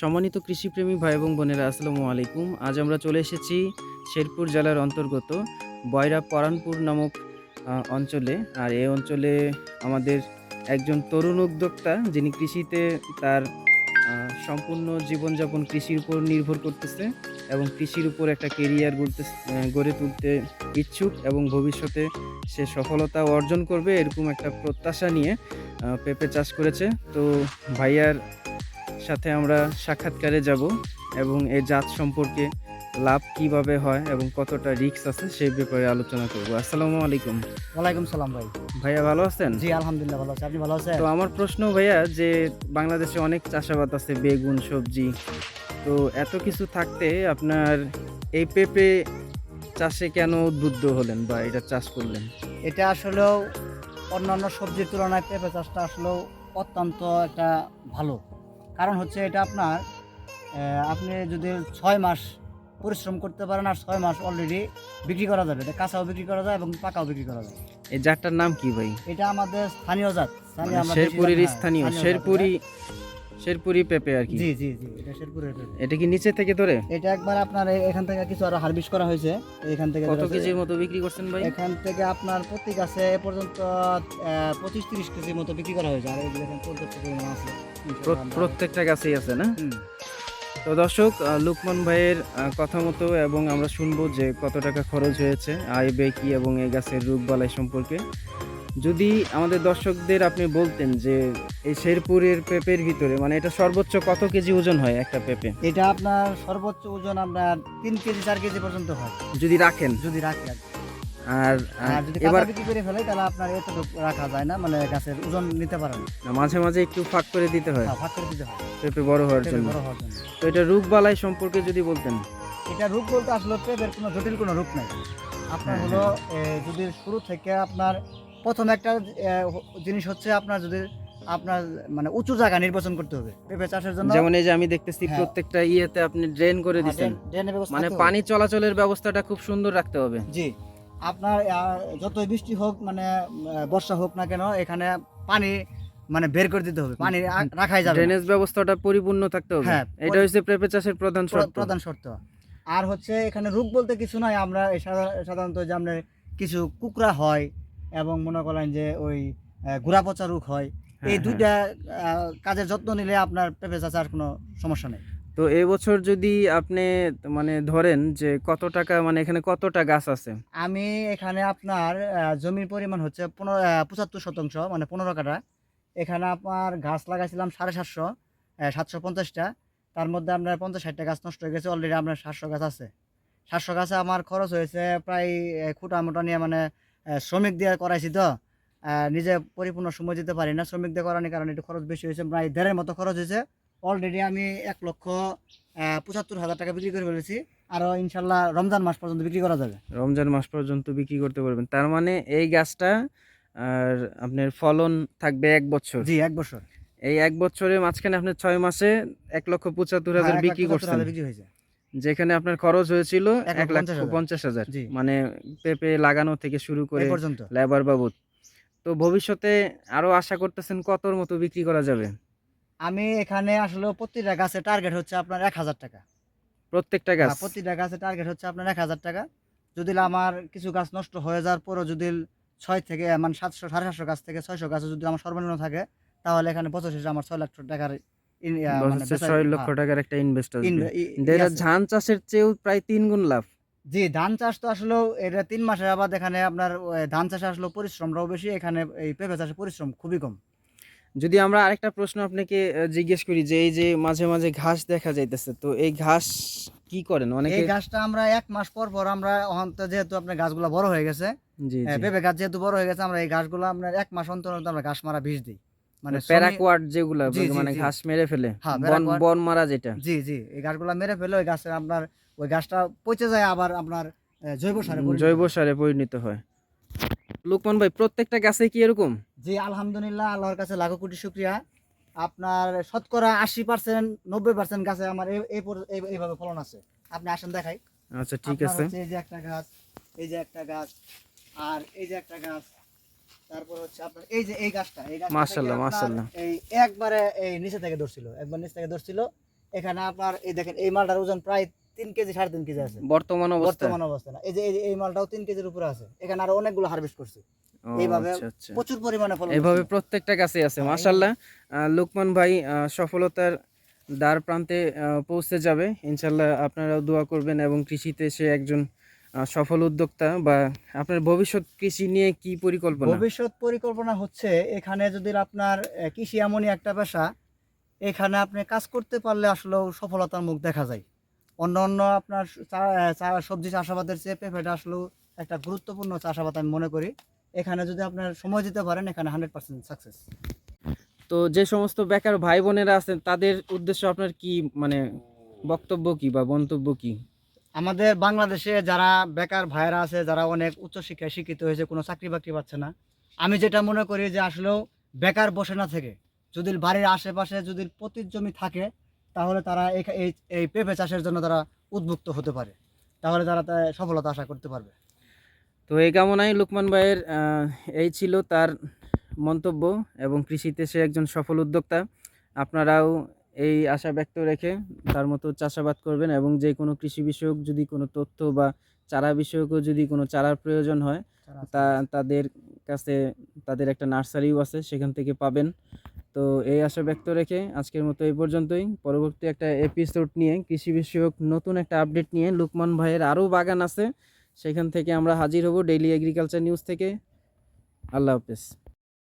সম্মানিত কৃষিপ্রেমী ভাই এবং বোনেরা, আসসালামু আলাইকুম। আজ আমরা চলে এসেছি শেরপুর জেলার অন্তর্গত বয়রা পরানপুর নামক অঞ্চলে। আর এই অঞ্চলে আমাদের একজন তরুণ উদ্যোক্তা যিনি কৃষিতে তার সম্পূর্ণ জীবনযাপন কৃষির উপর নির্ভর করতেছে এবং কৃষির উপর একটা কেরিয়ার গড়তে গড়ে তুলতে ইচ্ছুক এবং ভবিষ্যতে সে সফলতা অর্জন করবে এরকম একটা প্রত্যাশা নিয়ে পেঁপে চাষ করেছে। তো ভাইয়ার সাথে আমরা সাক্ষাৎকারে যাব এবং এই জাত সম্পর্কে লাভ কীভাবে হয় এবং কতটা রিস্ক আছে সেই ব্যাপারে আলোচনা করব। আসসালামু আলাইকুম। ওয়ালাইকুম সালাম ভাই। ভাইয়া ভালো আছেন? জি আলহামদুলিল্লাহ ভালো আছি। আপনি ভালো আছেন? তো আমার প্রশ্ন ভাইয়া যে বাংলাদেশে অনেক চাষাবাদ আছে বেগুন সবজি। তো এত কিছু থাকতে আপনার এই পেঁপে চাষে কেন উদ্বুদ্ধ হলেন বা এটা চাষ করলেন? এটা আসলেও অন্যান্য সবজির তুলনায় পেঁপে চাষটা আসলেও অত্যন্ত একটা ভালো। কারণ হচ্ছে এটা আপনার আপনি যদি ছয় মাস পরিশ্রম করতে পারেন আর ছয় মাস অলরেডি বিক্রি করা যাবে। এটা কাঁচাও বিক্রি করা যায় এবং পাকাও বিক্রি করা যায়। এই জাতটার নাম কি ভাই? এটা আমাদের স্থানীয় জাত। মানে শেরপুরের হ্যাঁ, স্থানীয় শেরপুরি শেরপুরি পেঁপে আর কি? জি জি জি এটা শেরপুরের পেঁপে। এটা কি নিচে থেকে ধরে? এটা একবার আপনার এখান থেকে কিছু আরও হারভেস্ট করা হয়েছে। এখান থেকে কত কেজির মতো বিক্রি করছেন ভাই? এখান থেকে আপনার প্রতি গাছে এ পর্যন্ত পঁচিশ তিরিশ কেজির মতো বিক্রি করা হয়েছে। আর এই যে দেখেন পর্যাপ্ত পরিমাণ আছে। প্রত্যেকটা গাছেই আছে না? তো দর্শক লুকমান ভাইয়ের কথা মতো এবং আমরা শুনব যে কত টাকা খরচ হয়েছে আয় ব্যয় কি এবং এই গাছের রোগ বালাই সম্পর্কে। যদি আমাদের দর্শকদের আপনি বলতেন যে এই শেরপুরের পেঁপের ভিতরে মানে এটা সর্বোচ্চ কত কেজি ওজন হয় একটা পেঁপে? এটা আপনার সর্বোচ্চ ওজন আপনার তিন কেজি চার কেজি পর্যন্ত হয়। যদি রাখেন? যদি রাখি আর কি। আর আর যদি এবার কাঁচা বিক্রি করে ফেলে তাহলে আপনার এতটুকু রাখা যায় না মানে গাছের ওজন নিতে পারে না। মাঝে মাঝে একটু ফাঁক করে দিতে হয়। হ্যাঁ, ভাগ করে দিতে হয়। পেঁপে বড় হওয়ার পেঁপে জন্য। বড় হওয়ার জন্য। তো এটা রোগ বালাই সম্পর্কে যদি বলতেন। এটা রোগ বলতে আসলে পেঁপের কোনো জটিল কোনো রোগ নাই। আপনার হ্যাঁ, হলো এ, যদি শুরু থেকে আপনার প্রথম একটা জিনিস হচ্ছে আপনার যদি আপনার মানে উঁচু জায়গা নির্বাচন করতে হবে পেঁপে চাষের জন্য। যেমন এই যে আমি দেখতেছি হ্যাঁ। প্রত্যেকটা ইয়েতে আপনি ড্রেন করে হ্যাঁ, দিচ্ছেন মানে পানি চলাচলের ব্যবস্থাটা খুব সুন্দর রাখতে হবে। জি। আপনার যতই বৃষ্টি হোক মানে বর্ষা হোক না কেন এখানে পানি মানে বের করে দিতে হবে। পানি রাখাই যাবে। ড্রেনেজ ব্যবস্থাটা পরিপূর্ণ থাকতে হবে। হ্যাঁ, এটা হচ্ছে পেঁপে চাষের প্রধান শর্ত। প্রধান শর্ত। আর হচ্ছে এখানে রোগ বলতে কিছু নাই আমরা সাধারণত যে আমরা কিছু কুকরা হয় এবং মনে করেন যে ওই ঘোরা পচা রোগ হয় হ্যাঁ, এই হ্যাঁ। দুইটা কাজের যত্ন নিলে আপনার পেঁপে চাষার কোনো সমস্যা নেই। তো এই বছর যদি আপনি মানে ধরেন যে কত টাকা মানে এখানে কতটা গাছ আছে? আমি এখানে আপনার জমির পরিমাণ হচ্ছে পনেরো পঁচাত্তর শতাংশ মানে পনেরো কাটা এখানে আপনার গাছ লাগাইছিলাম সাড়ে সাতশো সাতশো পঞ্চাশটা। তার মধ্যে আপনার পঞ্চাশ ষাটটা গাছ নষ্ট হয়ে গেছে অলরেডি আপনার সাতশো গাছ আছে। সাতশো গাছে আমার খরচ হয়েছে প্রায় খুঁটা মোটা নিয়ে মানে শ্রমিক দিয়ে করাইছি তো। নিজে পরিপূর্ণ সময় দিতে পারি না। শ্রমিক দিয়ে করানোর কারণে একটু খরচ বেশি হয়েছে প্রায় দেড়ের মতো খরচ হয়েছে। অলরেডি আমি এক লক্ষ পঁচাত্তর হাজার টাকা বিক্রি করে ফেলেছি। আরও ইনশাল্লাহ রমজান মাস পর্যন্ত বিক্রি করা যাবে। রমজান মাস পর্যন্ত বিক্রি করতে পারবেন। তার মানে এই গাছটা আর আপনার ফলন থাকবে এক বছর। জি এক বছর। এই এক বছরের মাঝখানে আপনার ছয় মাসে এক লক্ষ পঁচাত্তর হাজার হ্যাঁ, বিক্রি করছেন। বিক্রি হয়েছে। যেখানে আপনার খরচ হয়েছিল এক লাখ পঞ্চাশ হাজার। মানে পেঁপে লাগানো থেকে শুরু করে পর্যন্ত। লেবার বাবদ। তো ভবিষ্যতে আরও আশা করতেছেন কতর মতো বিক্রি করা যাবে? আমি এখানে আসলে প্রতিটা গাছে টার্গেট হচ্ছে আপনার এক হাজার টাকা। প্রত্যেকটা গাছ? হ্যাঁ, প্রতিটা গাছে টার্গেট হচ্ছে আপনার এক হাজার টাকা। যদি আমার কিছু গাছ নষ্ট হয়ে যাওয়ার পরও যদি ছয় থেকে মানে সাতশো সাড়ে সাতশো গাছ থেকে ছয়শো গাছ যদি আমার সর্বনিম্ন থাকে তাহলে এখানে বছর শেষে আমার ছয় লাখ টাকার মানে ছয় লক্ষ হ্যাঁ, টাকার একটা ইনভেস্ট আসবে। ধান চাষের চেয়েও প্রায় তিন গুণ লাভ। জি ধান চাষ তো আসলেও এটা তিন মাসের এখানে আপনার ধান চাষে আসলে পরিশ্রমটাও বেশি এখানে এই পেঁপে চাষে পরিশ্রম খুবই কম। যদি আমরা আরেকটা প্রশ্ন আপনাকে জিজ্ঞেস করি যে এই যে মাঝে মাঝে ঘাস দেখা যাইতেছে তো এই ঘাস কি করেন? অনেকে এই গাছটা আমরা এক মাস পর পর আমরা অন্ত যেহেতু আপনার গাছগুলো বড় হয়ে গেছে পেঁপে গাছ যেহেতু বড় হয়ে গেছে আমরা এই গাছগুলো আপনার এক মাস অন্তর অন্তর আমরা ঘাস মারা বীজ দিই। মানে প্যারাকোয়ার্ড যেগুলা মানে ঘাস মেরে ফেলে হ্যাঁ, বন বন মারা যেটা। জি জি এই গাছগুলো মেরে ফেলে ওই গাছের আপনার ওই গাছটা পচে যায় আবার আপনার জৈব সারে জৈব সারে পরিণত হয়। লুকমান ভাই প্রত্যেকটা গাছে কি এরকম? জি আলহামদুলিল্লাহ আল্লাহর কাছে লাখো কোটি শুক্রিয়া। আপনার শতকরা আশি পার্সেন্ট নব্বই পার্সেন্ট গাছে আমার এইভাবে ফলন আছে। আপনি আসেন দেখাই। আচ্ছা ঠিক আছে। এই যে একটা গাছ এই যে একটা গাছ আর এই যে একটা গাছ তারপর হচ্ছে আপনার এই যে এই গাছটা এই গাছটা মাশাআল্লাহ, মাশাআল্লাহ। এই একবারে এই নিচে থেকে ধরছিল একবার নিচে থেকে ধরছিল। এখানে আপনার এই দেখেন এই মালটার ওজন প্রায় তিন কেজি সাড়ে তিন কেজি আছে। বর্তমান অবস্থা বর্তমান অবস্থা না। এই যে এই মালটাও তিন কেজির উপরে আছে। এখানে আরও অনেকগুলো হারভেস্ট করছে। এইভাবে আচ্ছা, আচ্ছা। প্রচুর পরিমাণে ফলন এভাবে প্রত্যেকটা গাছে আছে হ্যাঁ, মাশাল্লাহ আহ, লোকমান ভাই আহ, সফলতার দ্বার প্রান্তে পৌঁছে যাবে। ইনশাল্লাহ আপনারা দোয়া করবেন এবং কৃষিতে সে একজন সফল উদ্যোক্তা বা আপনার ভবিষ্যৎ কৃষি নিয়ে কি পরিকল্পনা? ভবিষ্যৎ পরিকল্পনা হচ্ছে এখানে যদি আপনার কৃষি এমনই একটা পেশা এখানে আপনি কাজ করতে পারলে আসলেও সফলতার মুখ দেখা যায়। অন্য অন্য আপনার সবজি চাষাবাদের চেয়ে পেঁপেটা আসলেও একটা গুরুত্বপূর্ণ চাষাবাদ আমি মনে করি এখানে যদি আপনার সময় দিতে পারেন এখানে হান্ড্রেড পার্সেন্ট সাকসেস। তো যে সমস্ত বেকার ভাই বোনেরা আছেন তাদের উদ্দেশ্য আপনার কি মানে বক্তব্য কি বা মন্তব্য কি? আমাদের বাংলাদেশে যারা বেকার ভাইয়েরা আছে, যারা অনেক উচ্চশিক্ষায় শিক্ষিত হয়েছে, কোনো চাকরি বাকরি পাচ্ছে না। আমি যেটা মনে করি যে আসলেও বেকার বসে না থেকে। যদি বাড়ির আশেপাশে যদি পতির জমি থাকে, তাহলে তারা এই এই পেঁপে চাষের জন্য তারা উদ্বুক্ত হতে পারে। তাহলে তারা সফলতা আশা করতে পারবে। তো এই কামনায় লুকমান ভাইয়ের এই ছিল তার মন্তব্য এবং কৃষিতে সে একজন সফল উদ্যোক্তা। আপনারাও এই আশা ব্যক্ত রেখে তার মতো চাষাবাদ করবেন এবং যে কোনো কৃষি বিষয়ক যদি কোনো তথ্য বা চারা বিষয়কও যদি কোনো চারার প্রয়োজন হয় তা তাদের কাছে তাদের একটা নার্সারিও আছে সেখান থেকে পাবেন। তো এই আশা ব্যক্ত রেখে আজকের মতো এই পর্যন্তই। পরবর্তী একটা এপিসোড নিয়ে কৃষি বিষয়ক নতুন একটা আপডেট নিয়ে লুকমান ভাইয়ের আরও বাগান আছে সেখান থেকে আমরা হাজির হব ডেইলি এগ্রিকালচার নিউজ থেকে। আল্লাহ হাফেজ।